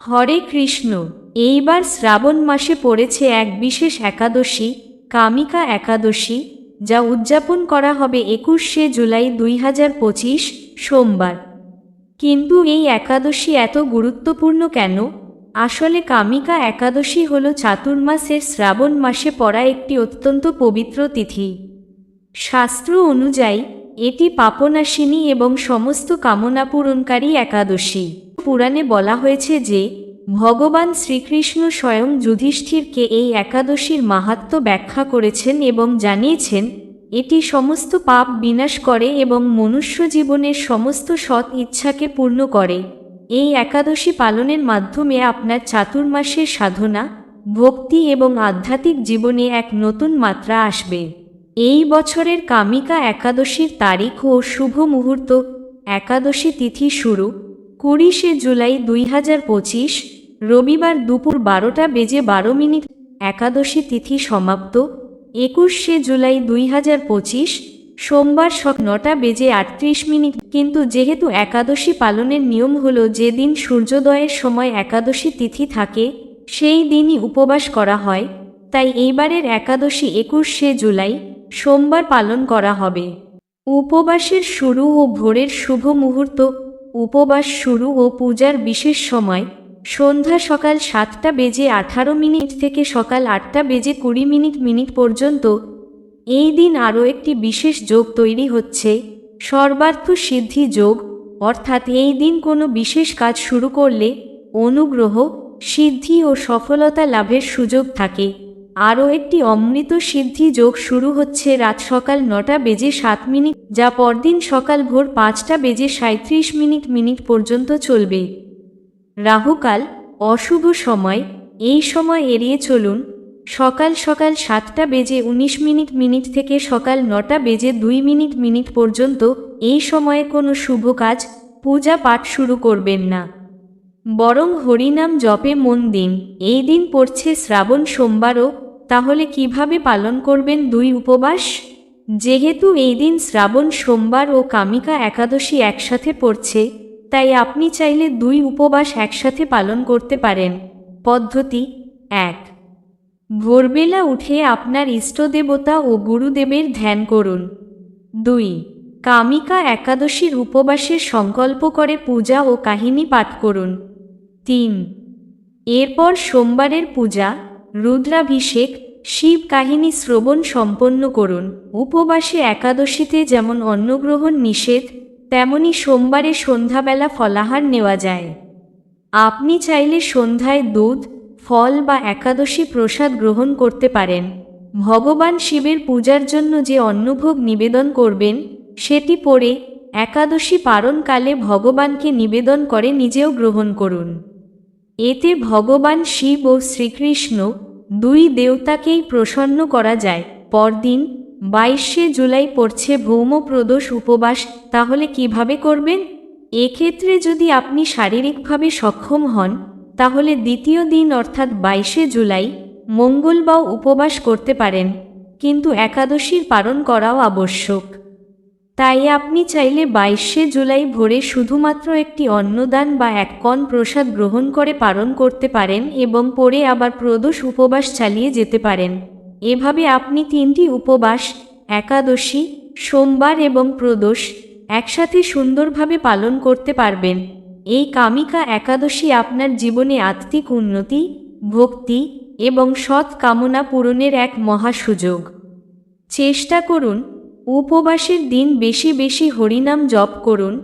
হরে কৃষ্ণ, এইবার শ্রাবণ মাসে পড়েছে এক বিশেষ একাদশী, কামিকা একাদশী, যা উদযাপন করা হবে একুশে জুলাই দুই হাজার পঁচিশ, সোমবার। কিন্তু এই একাদশী এত গুরুত্বপূর্ণ কেন? আসলে কামিকা একাদশী হল চাতুর্মাসের শ্রাবণ মাসে পড়া একটি অত্যন্ত পবিত্র তিথি। শাস্ত্র অনুযায়ী এটি পাপনাশিনী এবং সমস্ত কামনা পূরণকারী একাদশী। পুরাণে বলা হয়েছে যে, ভগবান শ্রীকৃষ্ণ স্বয়ং যুধিষ্ঠিরকে এই একাদশীর মাহাত্ম্য ব্যাখ্যা করেছেন এবং জানিয়েছেন, এটি সমস্ত পাপ বিনাশ করে এবং মনুষ্য জীবনের সমস্ত সৎ ইচ্ছাকে পূর্ণ করে। এই একাদশী পালনের মাধ্যমে আপনার চাতুর্মাসের সাধনা, ভক্তি এবং আধ্যাত্মিক জীবনে এক নতুন মাত্রা আসবে। এই বছরের কামিকা একাদশীর তারিখ ও শুভ মুহূর্ত। একাদশী তিথি শুরু কুড়িশে জুলাই দুই হাজার পঁচিশ, রবিবার দুপুর বারোটা বেজে বারো মিনিট। একাদশী তিথি সমাপ্ত একুশে জুলাই দুই হাজার পঁচিশ, সোমবার সক নটা বেজে আটত্রিশ মিনিট। কিন্তু যেহেতু একাদশী পালনের নিয়ম হল যেদিন সূর্যোদয়ের সময় একাদশী তিথি থাকে, সেই দিনই উপবাস করা হয়, তাই এইবারের একাদশী একুশে জুলাই সোমবার পালন করা হবে। উপবাসের শুরু ও ভোরের শুভ মুহূর্ত, উপবাস শুরু ও পূজার বিশেষ সময়, সন্ধ্যা সকাল সাতটা বেজে আঠারো মিনিট থেকে সকাল আটটা বেজে কুড়ি মিনিট মিনিট পর্যন্ত। এই দিন আরও একটি বিশেষ যোগ তৈরি হচ্ছে, সর্বার্থ সিদ্ধি যোগ, অর্থাৎ এই দিন কোনো বিশেষ কাজ শুরু করলে অনুগ্রহ, সিদ্ধি ও সফলতা লাভের সুযোগ থাকে। আরও একটি অমৃত সিদ্ধি যোগ শুরু হচ্ছে রাত সকাল নটা বেজে সাত মিনিট, যা পরদিন সকাল ভোর পাঁচটা বেজে সাঁত্রিশ মিনিট মিনিট পর্যন্ত চলবে। রাহুকাল অশুভ সময়, এই সময় এড়িয়ে চলুন। সকাল সকাল সাতটা বেজে উনিশ মিনিট মিনিট থেকে সকাল নটা বেজে দুই মিনিট মিনিট পর্যন্ত এই সময়ে কোনো শুভ কাজ, পূজা পাঠ শুরু করবেন না। বরং হরিনাম জপে মন দিন। এই দিন পড়ছে শ্রাবণ সোমবারও তাহলে কীভাবে পালন করবেন দুই উপবাস? যেহেতু এই দিন শ্রাবণ, সোমবার ও কামিকা একাদশী একসাথে পড়ছে, তাই আপনি চাইলে দুই উপবাস একসাথে পালন করতে পারেন। পদ্ধতি এক। ভোরবেলা উঠে আপনার ইষ্টদেবতা ও গুরুদেবের ধ্যান করুন। দুই। কামিকা একাদশীর উপবাসের সংকল্প করে পূজা ও কাহিনী পাঠ করুন। তিন। এরপর সোমবারের পূজা রুদ্রাভিষেক শিব কাহিনী শ্রবণ সম্পন্ন করুন। উপবাসে একাদশীতে যেমন অন্নগ্রহণ নিষেধ, তেমনি সোমবারে সন্ধ্যাবেলা ফলাহার নেওয়া যায়। আপনি চাইলে সন্ধ্যায় দুধ, ফল বা একাদশী প্রসাদ গ্রহণ করতে পারেন। ভগবান শিবের পূজার জন্য যে অন্নভোগ নিবেদন করবেন, সেটি পরে একাদশী পারণকালে ভগবানকে নিবেদন করে নিজেও গ্রহণ করুন। এতে ভগবান শিব ও শ্রীকৃষ্ণ দুই দেবতাকেই প্রসন্ন করা যায়। পরদিন বাইশে জুলাই পড়ছে ভৌমপ্রদোষ উপবাস, তাহলে কীভাবে করবেন? এক্ষেত্রে যদি আপনি শারীরিকভাবে সক্ষম হন, তাহলে দ্বিতীয় দিন অর্থাৎ বাইশে জুলাই মঙ্গলবার উপবাস করতে পারেন। কিন্তু একাদশীর পালন করাও আবশ্যক। তাই আপনি চাইলে বাইশে জুলাই ভোরে শুধুমাত্র একটি অন্নদান বা এক কণ প্রসাদ গ্রহণ করে পালন করতে পারেন এবং পরে আবার প্রদোষ উপবাস চালিয়ে যেতে পারেন। এভাবে আপনি তিনটি উপবাস, একাদশী, সোমবার এবং প্রদোষ একসাথে সুন্দরভাবে পালন করতে পারবেন। এই কামিকা একাদশী আপনার জীবনে আত্মিক উন্নতি, ভক্তি এবং সৎ কামনা পূরণের এক মহা সুযোগ। চেষ্টা করুন উপবাসের দিন বেশি বেশি হরিনাম জপ করুন,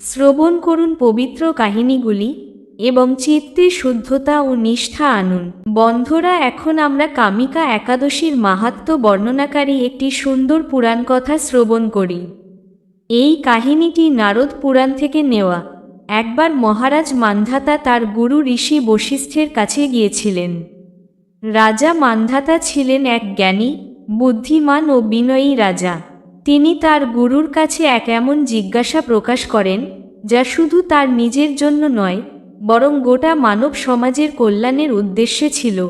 শ্রবণ করুন পবিত্র কাহিনীগুলি এবং চিত্তে শুদ্ধতা ও নিষ্ঠা আনুন। বন্ধরা, এখন আমরা কামিকা একাদশীর মাহাত্ম্য বর্ণনাকারী একটি সুন্দর পুরাণ কথা শ্রবণ করি। এই কাহিনীটি নারদ পুরাণ থেকে নেওয়া। একবার মহারাজ মান্ধাতা তার গুরু ঋষি বশিষ্ঠের কাছে গিয়েছিলেন। রাজা মান্ধাতা ছিলেন এক জ্ঞানী, বুদ্ধিমান ও বিনয়ী রাজা। তিনি তার গুরুর কাছে এক এমন জিজ্ঞাসা প্রকাশ করেন, যা শুধু তার নিজের জন্য নয়, বরং গোটা মানব সমাজের কল্যাণের উদ্দেশ্যে ছিল।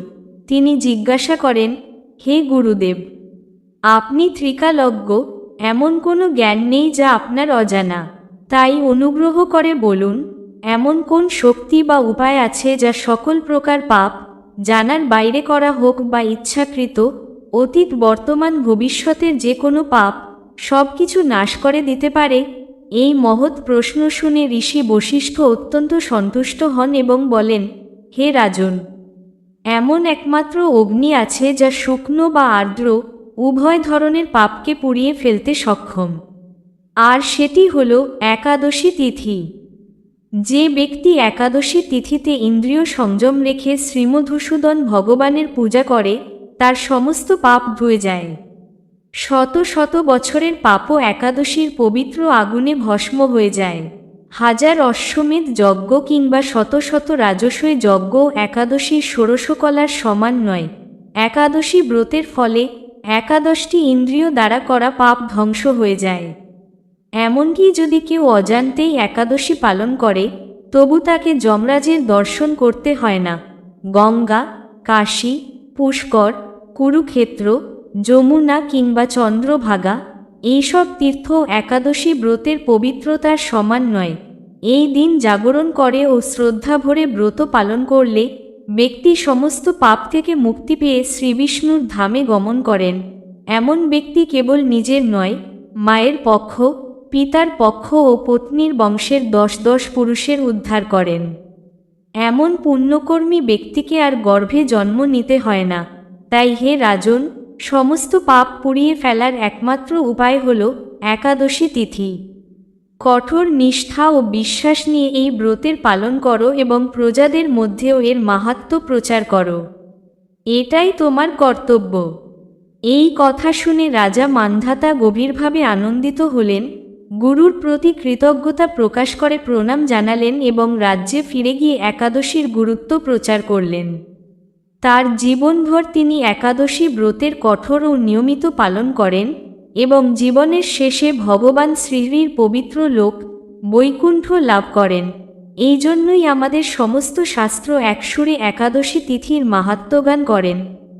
তিনি জিজ্ঞাসা করেন, হে গুরুদেব, আপনি ত্রিকালজ্ঞ, এমন কোনো জ্ঞান নেই যা আপনার অজানা। তাই অনুগ্রহ করে বলুন, এমন কোন শক্তি বা উপায় আছে যা সকল প্রকার পাপ, জানার বাইরে করা হোক বা ইচ্ছাকৃত, অতীত বর্তমান ভবিষ্যতের যে কোনো পাপ সব কিছু নাশ করে দিতে পারে? এই মহৎ প্রশ্ন শুনে ঋষি বশিষ্ঠ অত্যন্ত সন্তুষ্ট হন এবং বলেন, হে রাজন, এমন একমাত্র অগ্নি আছে যা শুকনো বা আর্দ্র, উভয় ধরনের পাপকে পুড়িয়ে ফেলতে সক্ষম। আর সেটি হল একাদশী তিথি। যে ব্যক্তি একাদশী তিথিতে ইন্দ্রিয় সংযম রেখে শ্রীমধুসূদন ভগবানের পূজা করে, তার সমস্ত পাপ ধুয়ে যায়। শত শত বছরের পাপও একাদশীর পবিত্র আগুনে ভস্ম হয়ে যায়। হাজার অশ্বমেধ যজ্ঞ কিংবা শত শত রাজস্বী যজ্ঞ একাদশীর ষোড়শকলার সমান নয়। একাদশী ব্রতের ফলে একাদশটি ইন্দ্রিয় দ্বারা করা পাপ ধ্বংস হয়ে যায়। এমনকি যদি কেউ অজান্তেই একাদশী পালন করে, তবু তাকে যমরাজের দর্শন করতে হয় না। গঙ্গা, কাশী, পুষ্কর, কুরুক্ষেত্র যমুনা কিংবা চন্দ্রভাগা, এইসব তীর্থ একাদশী ব্রতের পবিত্রতার সমান নয়। এই দিন জাগরণ করে ও শ্রদ্ধা ভরে ব্রত পালন করলে ব্যক্তি সমস্ত পাপ থেকে মুক্তি পেয়ে শ্রীবিষ্ণুর ধামে গমন করেন। এমন ব্যক্তি কেবল নিজের নয়, মায়ের পক্ষ, পিতার পক্ষ ও পত্নীর বংশের দশ দশ পুরুষের উদ্ধার করেন। এমন পুণ্যকর্মী ব্যক্তিকে আর গর্ভে জন্ম নিতে হয় না। তাই হে রাজন সমস্ত পাপ পুড়িয়ে ফেলার একমাত্র উপায় হল একাদশী তিথি। কঠোর নিষ্ঠা ও বিশ্বাস নিয়ে এই ব্রতের পালন করো এবং প্রজাদের মধ্যেও এর মাহাত্ম প্রচার করো। এটাই তোমার কর্তব্য। এই কথা শুনে রাজা মান্ধাতা গভীরভাবে আনন্দিত হলেন, গুরুর প্রতি কৃতজ্ঞতা প্রকাশ করে প্রণাম জানালেন এবং রাজ্যে ফিরে গিয়ে একাদশীর গুরুত্ব প্রচার করলেন। তার জীবনভর তিনি একাদশী ব্রতের কঠোর ও নিয়মিত পালন করেন এবং জীবনের শেষে ভগবান শ্রীহরির পবিত্র লোক বৈকুণ্ঠ লাভ করেন। এই জন্যই আমাদের সমস্ত শাস্ত্র একসুরে একাদশী তিথির মাহাত্মগান করেন।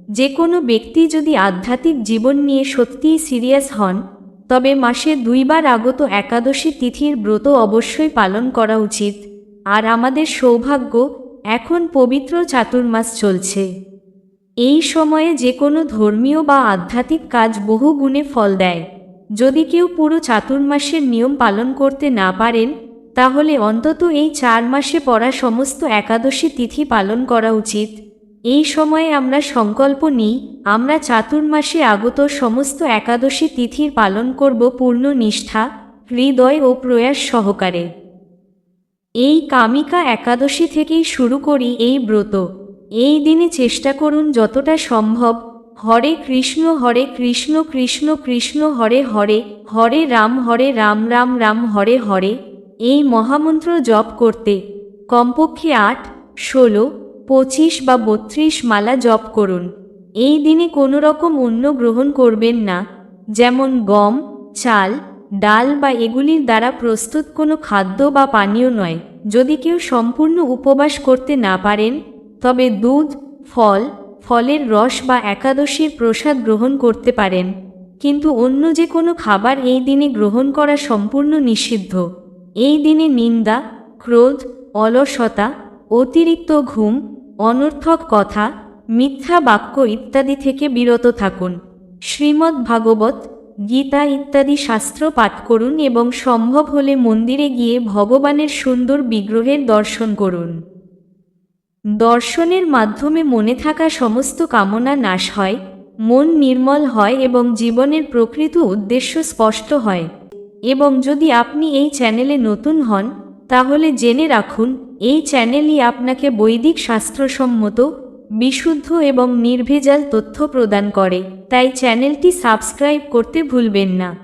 যে কোনো ব্যক্তি যদি আধ্যাত্মিক জীবন নিয়ে সত্যিই সিরিয়াস হন, তবে মাসে দুইবার আগত একাদশী তিথির ব্রত অবশ্যই পালন করা উচিত। আর আমাদের সৌভাগ্য এখন পবিত্র চাতুর্মাস চলছে। এই সময়ে যে কোনো ধর্মীয় বা আধ্যাত্মিক কাজ বহু গুণে ফল দেয়। যদি কেউ পুরো চাতুর্মাসের নিয়ম পালন করতে না পারেন, তাহলে অন্তত এই চার মাসে পড়া সমস্ত একাদশী তিথি পালন করা উচিত। এই সময়ে আমরা সংকল্প নিই, আমরা চাতুর্মাসে আগত সমস্ত একাদশী তিথির পালন করব পূর্ণ নিষ্ঠা, হৃদয় ও প্রয়াস সহকারে। এই কামিকা একাদশী থেকেই শুরু করি এই ব্রত। এই দিনে চেষ্টা করুন যতটা সম্ভব, হরে কৃষ্ণ হরে কৃষ্ণ কৃষ্ণ কৃষ্ণ, হরে হরে হরে রাম হরে রাম রাম রাম, হরে হরে। এই মহামন্ত্র জপ করতে কমপক্ষে আট, ষোলো, পঁচিশ বা বত্রিশ মালা জপ করুন। এই দিনে কোনো রকম অন্য গ্রহণ করবেন না, যেমন গম, চাল ডাল বা এগুলির দ্বারা প্রস্তুত কোনো খাদ্য বা পানীয় নয়। যদি কেউ সম্পূর্ণ উপবাস করতে না পারেন, তবে দুধ, ফল, ফলের রস বা একাদশীর প্রসাদ গ্রহণ করতে পারেন। কিন্তু অন্য যে কোনো খাবার এই দিনে গ্রহণ করা সম্পূর্ণ নিষিদ্ধ। এই দিনে নিন্দা, ক্রোধ, অলসতা, অতিরিক্ত ঘুম, অনর্থক কথা, মিথ্যা বাক্য ইত্যাদি থেকে বিরত থাকুন। শ্রীমদ্ ভাগবত গীতা ইত্যাদি শাস্ত্র পাঠ করুন এবং সম্ভব হলে মন্দিরে গিয়ে ভগবানের সুন্দর বিগ্রহের দর্শন করুন। দর্শনের মাধ্যমে মনে থাকা সমস্ত কামনা নাশ হয়, মন নির্মল হয় এবং জীবনের প্রকৃত উদ্দেশ্য স্পষ্ট হয়। এবং যদি আপনি এই চ্যানেলে নতুন হন, তাহলে জেনে রাখুন, এই চ্যানেলই আপনাকে বৈদিক শাস্ত্রসম্মত বিশুদ্ধ এবং নির্ভেজাল তথ্য প্রদান করে। তাই চ্যানেলটি সাবস্ক্রাইব করতে ভুলবেন না।